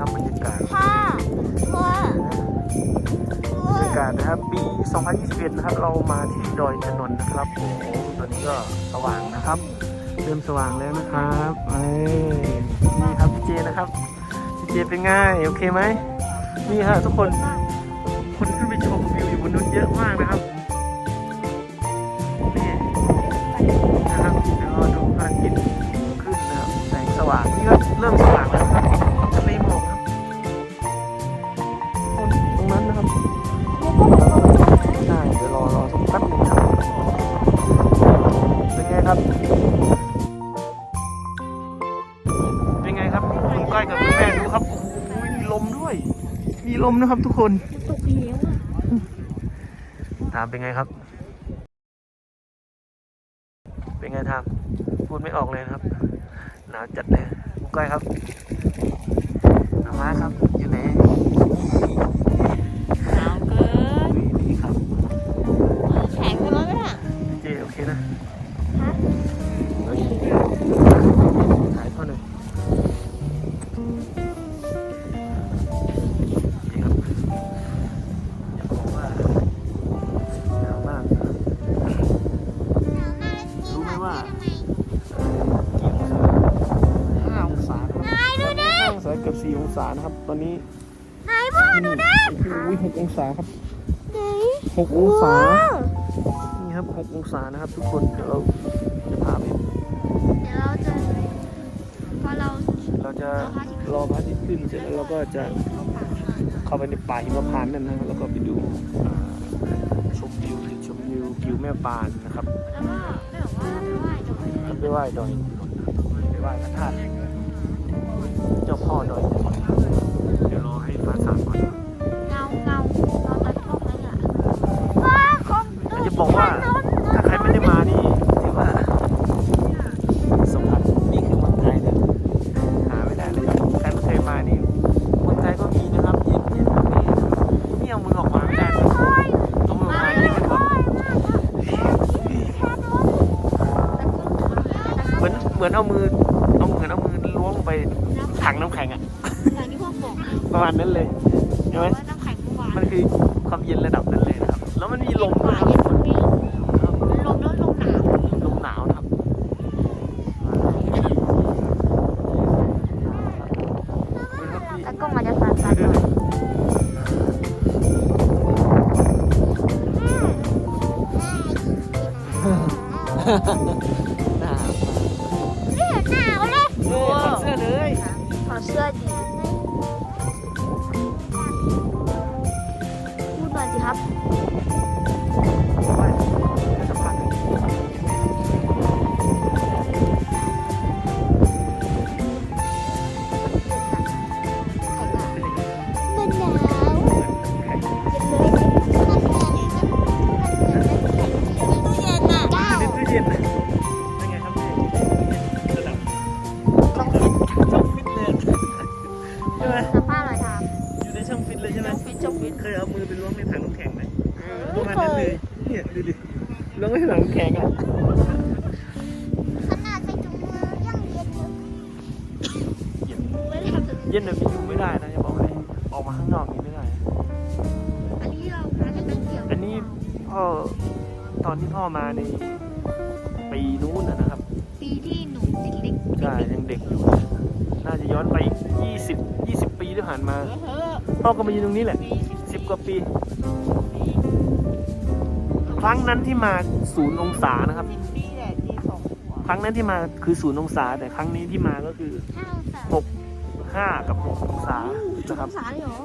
ครับบรรยากาศพ่อพ่อบรรยากาศนะครับปี 2021 นะครับ เรามาที่ดอยถนนนะครับโอ้โหตอนนี้ก็สว่างนะครับ เริ่มสว่างแล้วนะครับเอ้ยนี่ครับพี่เจนะครับพี่เจเป็นไงโอเคไหมนี่ฮะทุกคนคนขึ้นไปชมวิวอยู่บนนู้นเยอะมากนะครับนี่นะครับเดี๋ยวเราดูพระอาทิตย์ขึ้นนะครับแสงสว่างนี่ก็ มนะครับทุกคนตกเหวถามเป็นไงครับ เป็นไงทามพูดไม่ออกเลยนะครับ หนาวจัดเลยมุกก้ยครับน้ามาครับ ศานะครับ ตอนนี้ไหนพ่อที่นี่โอ้โหหกองศาครับไหนหกองศา นี่ครับหกองศานะครับ ทุกคนเดี๋ยวเราจะพาไปเดี๋ยวเราจะพอเราเราจะรอพระอาทิตย์ขึ้นเสร็จแล้วเราก็จะเข้าไปในป่าหิมพานต์นั่นนะครับแล้วก็ไปดูอ่าชมวิวจุดชมวิวกิวแม่ปานนะครับแล้วก็ไม่บอกว่าไม่ไหวจะไปไปไหว้ดอยไปไหว้พระธาตุ เจ้าพ่อดอยเดี๋ยวรอให้ฟ้าสางก่อนเงาเงาเราตัดพวกนั้นอะว้าคงอยากจะบอกว่า ถ้าใครไม่ได้มานี่ถือว่าสัมผัสนี่คือเมืองไทยนะหาไม่ได้เลยครับใครไม่เคยมานี่เมืองไทยก็มีนะครับเย็นเย็นแบบนี้นี่เอามือออกมาไม่ได้เลยเอามือออกมานี่คือแบบเหมือนเหมือนเอามือเอาเหมือนเอามือล้วงลงไป ถังน้ำแข็งอะอย่างที่พวกบอกประมาณนั้นเลยใช่ไหมว่าน้ำแข็งเมื่อวานมันคือความเย็นระดับนั้นเลยนะครับ แล้วมันมีลมด้วยเย็นครับมีลมลมแล้วลมหนาวลมหนาวนะครับ แล้วก็มันจะสั่นๆหน่อย เย็นแบบนี้อยู่ไม่ได้นะจะบอกเลยออกมาข้างนอกนี้ไม่ได้ อันนี้เราน่าจะเป็นเกี่ยวอันนี้พ่อตอนที่พ่อมาในปีนู้นนะนะครับ ปีที่หนูเด็กใช่ยังเด็กอยู่ น่าจะย้อนไป20 20 ปีที่ผ่านมาๆเฮ้อพ่อก็มาอยู่ตรงนี้แหละ 10 กว่าปี ครั้งนั้นที่มาศูนย์องศานะครับสิบปีแหละปีสองหัวครั้งนั้นที่มาคือศูนย์องศาแต่ครั้งนี้ที่มาก็คือห้าองศา6 5 กับ 6 องศาจุดนะครับองศาเลยเหรอ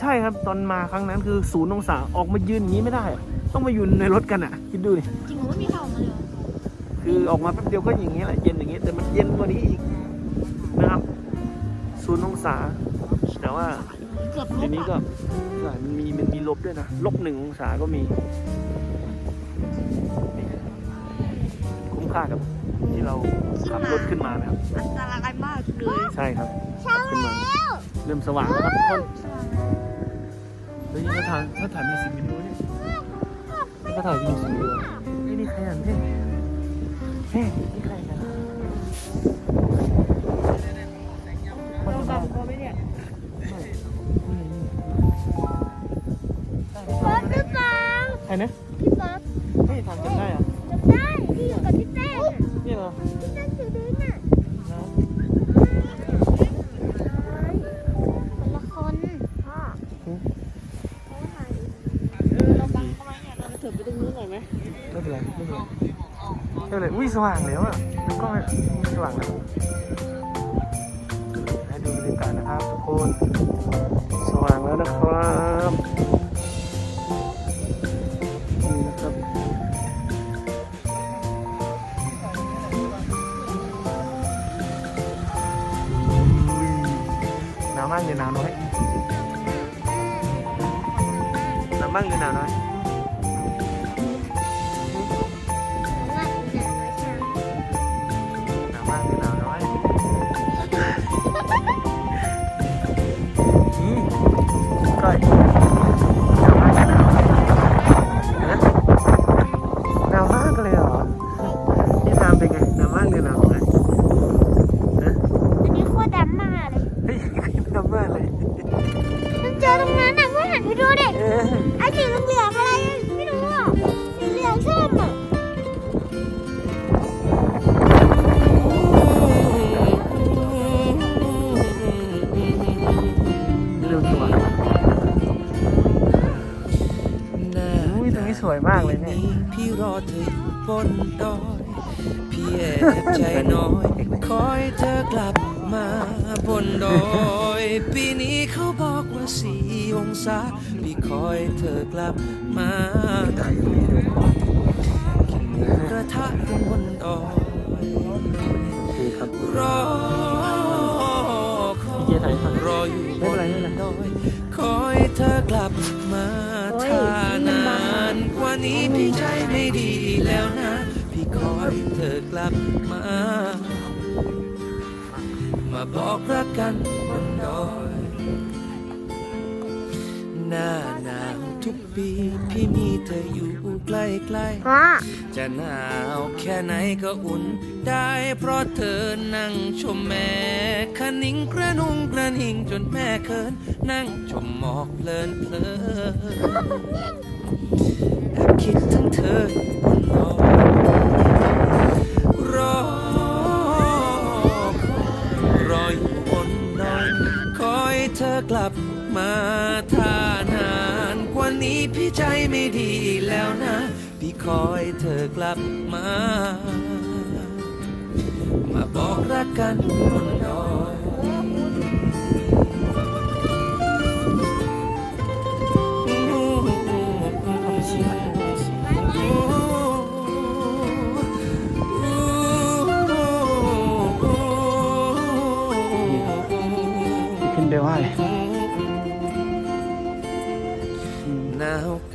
ใช่ครับตอนมาครั้งนั้นคือศูนย์องศาออกมายืนอย่างนี้ไม่ได้อะต้องมาอยู่ในรถกันอะ คิดดูดิจริงเหรอไม่มีข่าวมาเลยเหรอคือออกมาแป๊บเดียวก็อย่างนี้แหละเย็นอย่างนี้แต่มันเย็นกว่านี้อีกนะครับศูนย์องศา แต่ว่าเกือบลทีบนี้ก็อะใช่มันมีมันมีลบด้วยนะลบหนึ่งองศาก็มีนี่คุ้มค่ากับ ที่เราขับรถขึ้นมานะครับ อันตรายมากเลยใช่ครับขึ้นมาเริ่มสว่างแล้วครับทุกคนแล้วนี่ก็ถ่ายถ้าถ่ายมีสิ่งวินด้เนี่ยแล้วก็ถ่ายมีสิ่งวินด้วยนี่นี่ใครอะพี่เฮ้นี่ใครนะเราบังเขาไหมเนี่ยป๊อปหรือปังใครนะพี่ป๊อปเฮ้ยทำจำได้อะจำได้พี่อยู่กับ สว่างแล้วอะดูกล้องอะสว่างแล้วให้ดูบรรยากาศนะครับทุกคน สว่างแล้วนะครับนี่นะครับอุ้ยหนาวมากหรือหนาวน้อยหนาวมากหรือหนาวน้อย วยมากเลยเนี่ยพี่รอเธออยู่บนดอยพี่แอบใจน้อย คอยเธอกลับมาบนดอย ปีนี้เขาบอกว่าสี่องศา พี่คอยเธอกลับมากินหมูกระทะกันบนดอยโอเคครับรอคอพี่เจถ่ายครับรออยู่บไม่เป็นนไรไม่เป็นไรดอย คอยเธอกลับมาถ้านา นกว่านี้พี่ใจไม่ดีแล้วนะ พี่คอยเธอกลับมา มาบอกรักกันบนดอยหน้าหนาวทุกปี พี่มีเธออยู่ใกล้ๆพ่อจะหนาวแค่ไหนก็อุ่นได้เพราะเธอนั่งชมแม่คะนิ่งกระนุงกระนิ่งจนแม่เคิน นั่งชมหมอกเพลินเพลินแอบ คิดถึงเธอบนดอรอรออยู่บนดอยคอยเธอกลับมาถ้านานกว่านี้พี่ใจไม่ดีแล้วนะ พี่คอยเธอกลับมา มาบอกรักกันบนดอย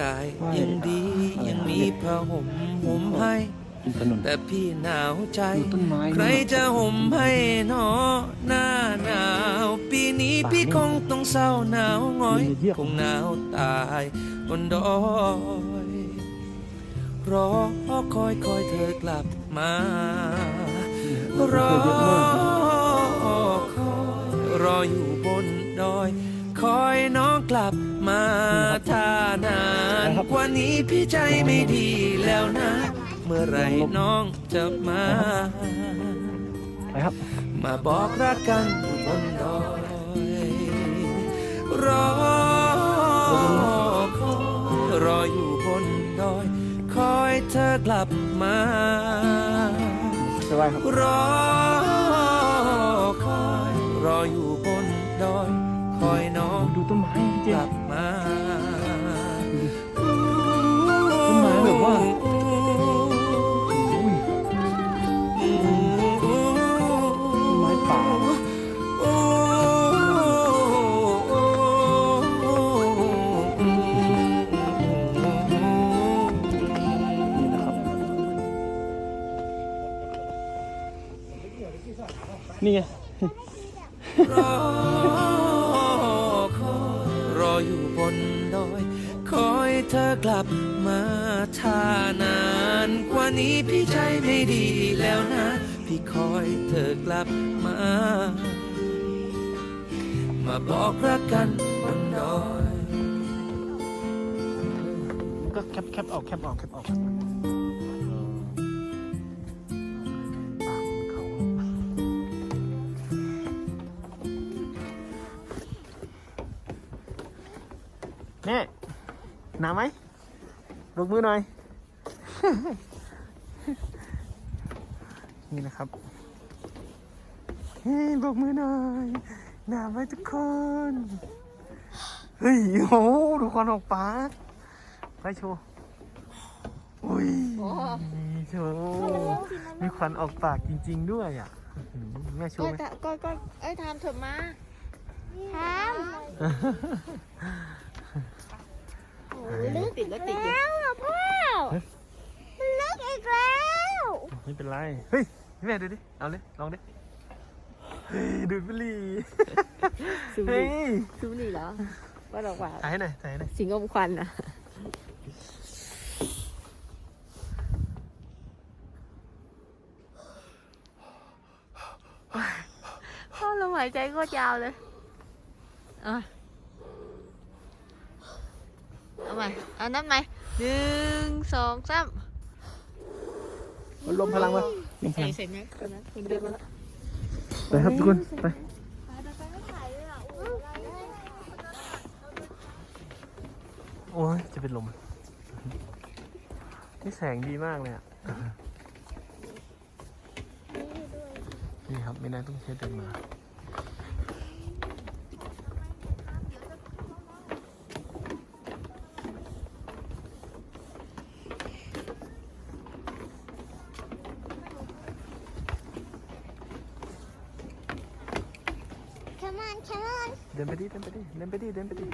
กาย ยังดียังมีผ้าห่มห่มให้กินถนนแต่พี่หนาวใจดูต้นไม้ใครจะห่มให้หนอหน้าหนาว ปีนี้พี่คงต้องเศร้าหนาวหงอย คงหนาวตายบนดอยรอคอยคอยเธอกลับมารอคอยรออยู่บนดอย คอยน้องกลับมาถ้านา นกว่านี้พี่ใจไม่ดีแล้วนะ เมื่อไหรน้องจะมา ไปครับ มาบอกรักกันบนดอยรอคอยรออยู่บนดอย คอยเธอกลับมาไปไหว้ครับรอคอยรออยู่บนดอย คอยน้องดูต้นไม้พี่เจกลับมา นี่ไงรอคอยรออยู่บนดอย คอยเธอกลับมาถ้านานกว่านี้พี่ใจไม่ดีแล้วนะ พี่คอยเธอกลับมา มาบอกรักกันบนดอย ก็แกปแคปออกแคปออกแคปออก แม่หนาวไหมลงมือหน่อย นี่นะครับเฮ้ยบอกมือหน่อยหนาวไหมทุกคน เฮ้ยโอ้โหดูควันออกปากไปโชว์อุ้ยโอ้โชว์มีควันออกปากจริง ๆ ด้วยอะอื้อหือแม่โชก็ว์ไหมก็ก็เอ้ยทำเถอะมาทำ โอ้ยลึกติดแล้วติดอยู่ แล้วอะพ่อมันลึกอีกแล้วไม่เป็นไร เฮ้ยพี่แม่ดูดิ เอาเลย ลองดิ เฮ้ยดูดบุหรี่สูบบุหรี่ยสูบบุหรี่เหรอว่าดอกหวานถ่ายให้หน่อยถ่ายให้หน่อยสิงอมควันอะพ่อลมหายใจโคตรยาวเลยอามา เอาใหม่เอานับใหม่หนึ่งสองสามมันลมพลังมาลมพใส่ลังใส่แมสใส่แมสคุณเดินมาแล้วไปครับทุกคน ไปโอ้ยจะเป็นลมนี่แสงดีมากเลยอะ นี่ครับไม่น่าต้องใช้เดินมา Come on, come on. เดิน ไปดิเดินไปดิเดินไปดิเดินไปดิ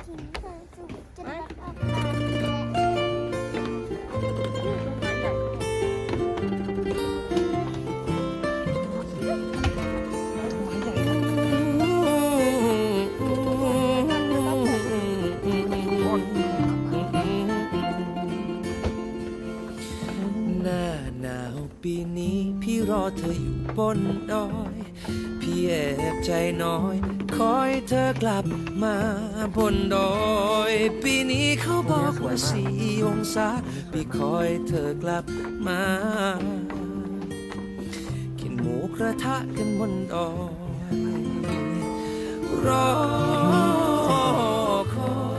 หน้าหนาวปีนี้พี่รอเธออยู่บนดอย พี่แอบใจน้อย ธอกลับมาบนดอยปีนี้เขาบอกว่าสี่องศาพี่คอยเธอกลับมา กินหมูกระทะกันบนดอยรอค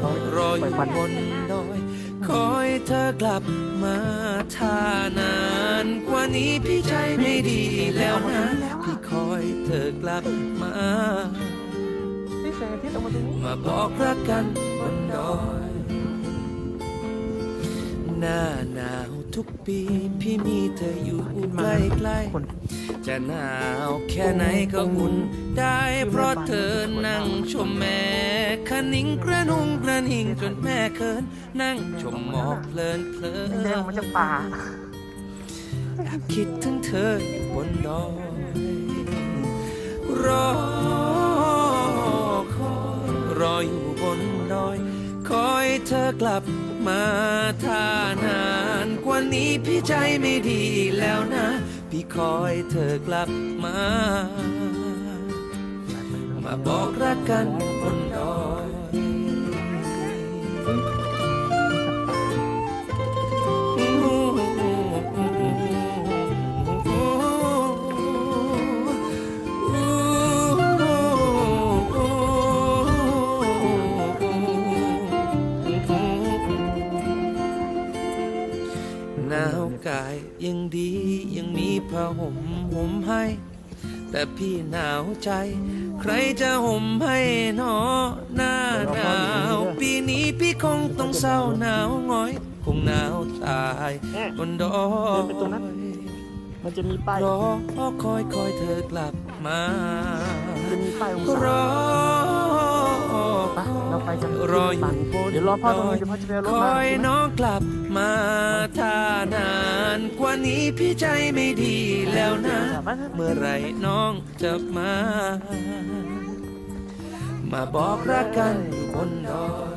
อยรออยู่บนดอย คอยเธอกลับมาถ้านานกว่านี้พี่ใจไม่ดีแล้วนะพี่คอยเธอกลับมา แสงอาทิตย์ออกมาตรงนี้มาบอกรักกันบนดอยหน้าหนาวทุกปีพี่มีเธออยู่ใกล้คนๆจะหนาวแค่ไหนก็อุ่นได้ เพราะเธอนั่งชมแม่คะนิ้งกระนุงกระนิ่งจนแม่เคินนั่งชมหมอกเพลินเพลิแดงนมาจากป่าแอบคิดถึงเธออยู่บนดอยรอ นดอย คอยเธอกลับมาท่านานกว่านี้พี่ใจไม่ดีแล้วนะ พี่คอยเธอกลับมา มาบอกรักกันบน แต่พี่หนาวใจ ใครจะห่มให้หนอหน้าหนาว ปีนี้พี่คงต้องเศร้าหนาวหงอย คงหนาวตายบนดอเดินไปตรงนั้นยมันจะมีป้ายรอคอยคอยเธอกลับมาจะมีป้ายองรศาอ ไปเราไปกันรออยู่บนเดี๋ยวรอพ่อตรงนี้เดี๋ยวพ่อจะไปเอารถคมาอยน้องกลับมาถ้านานกว่านี้พี่ใจไม่ดีแล้วนะ เมื่อไหรน้องจะมา มาบอกรักกันอยู่บนดอย